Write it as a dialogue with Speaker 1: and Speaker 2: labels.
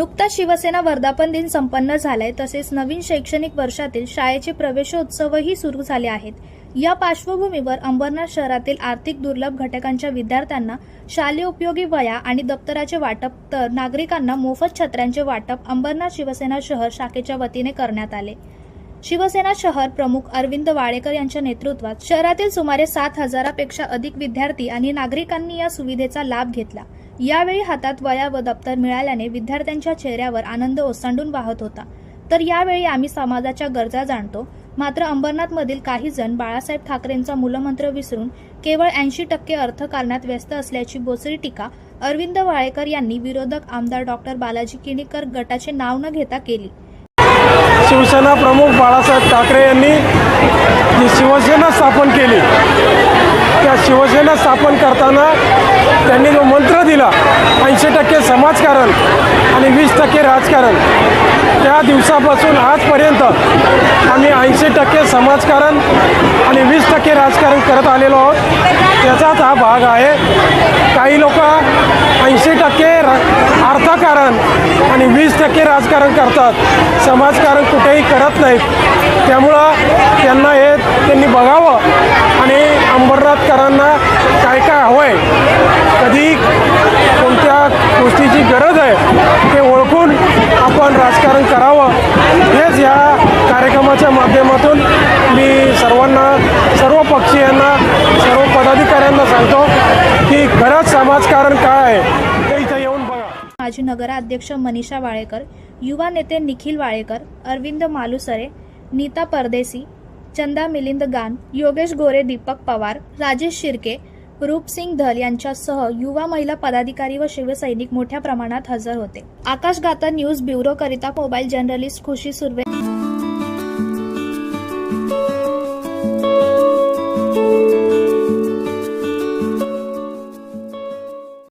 Speaker 1: नुकताच शिवसेना वर्धापन दिन संपन्न झालाय. तसेच नवीन शैक्षणिक वर्षातील शाळेचे प्रवेशोत्सवही सुरू झाले आहेत. या पार्श्वभूमीवर अंबरनाथ शहरातील आर्थिक दुर्लभ घटकांच्या विद्यार्थ्यांना शालेय उपयोगी वया आणि दप्तराचे वाटप तर नागरिकांना मोफत छत्र्यांचे वाटप अंबरनाथ शिवसेना शहर शाखेच्या वतीने करण्यात आले. शिवसेना शहर प्रमुख अरविंद वाडेकर यांच्या नेतृत्वात शहरातील सुमारे सात हजारापेक्षा अधिक विद्यार्थी आणि नागरिकांनी या सुविधेचा लाभ घेतला. यावेळी हातात वया व दप्तर मिळाल्याने विद्यार्थ्यांच्या चेहऱ्यावर आनंद ओसांडून वाहत होता. तर यावेळी आम्ही समाजाच्या गरजा जाणतो. मात्र अंबरनाथमधील काही जण बाळासाहेब ठाकरेंचा मूलमंत्र विसरून केवळ ऐंशी टक्के अर्थकारणात व्यस्त असल्याची बोचरी टीका अरविंद वाळेकर यांनी विरोधक आमदार डॉक्टर बालाजी किणीकर गटाचे नाव न घेता केली.
Speaker 2: शिवसेना प्रमुख बाळासाहेब ठाकरे यांनी जी शिवसेना स्थापन केली त्या शिवसेना स्थापन करताना त्यांनी जो मंत्र दिला ऐंशी टक्के समाजकारण आणि वीस टक्के राजकारण त्या दिवसापासून आजपर्यंत आम्ही ऐंशी टक्के समाजकारण आणि वीस टक्के राजकारण करत आलेलो आहोत. त्याचाच हा भाग आहे. काही लोक ऐंशी टक्के रा अर्थकारण आणि वीस टक्के राजकारण करतात. समाजकारण कुठेही करत नाहीत. त्यामुळं त्यांना हे त्यांनी बघावं आणि अंबरनाथकरांना काय काय हवं आहे कधी कोणत्या गोष्टीची गरज आहे ते ओळखून आपण राजकारण करावं. हेच ह्या कार्यक्रमाच्या माध्यमातून मी सर्वांना सर्व पक्षीयांना सर्व पदाधिकाऱ्यांना सांगतो की खरंच समाजकारण काय आहे ते इथं येऊन बघा.
Speaker 1: माजी नगराध्यक्ष मनीषा वाळेकर युवा नेते निखिल वाळेकर अरविंद मालुसरे नीता परदेसी चंदा मिलिंद गान योगेश गोरे दीपक पवार राजेश शिर्के रूपसिंग धल यांच्यासह युवा महिला पदाधिकारी व शिवसैनिक मोठ्या प्रमाणात हजर होते. आकाश गाता न्यूज ब्युरो करिता मोबाईल जर्नलिस्ट खुशी सुर्वे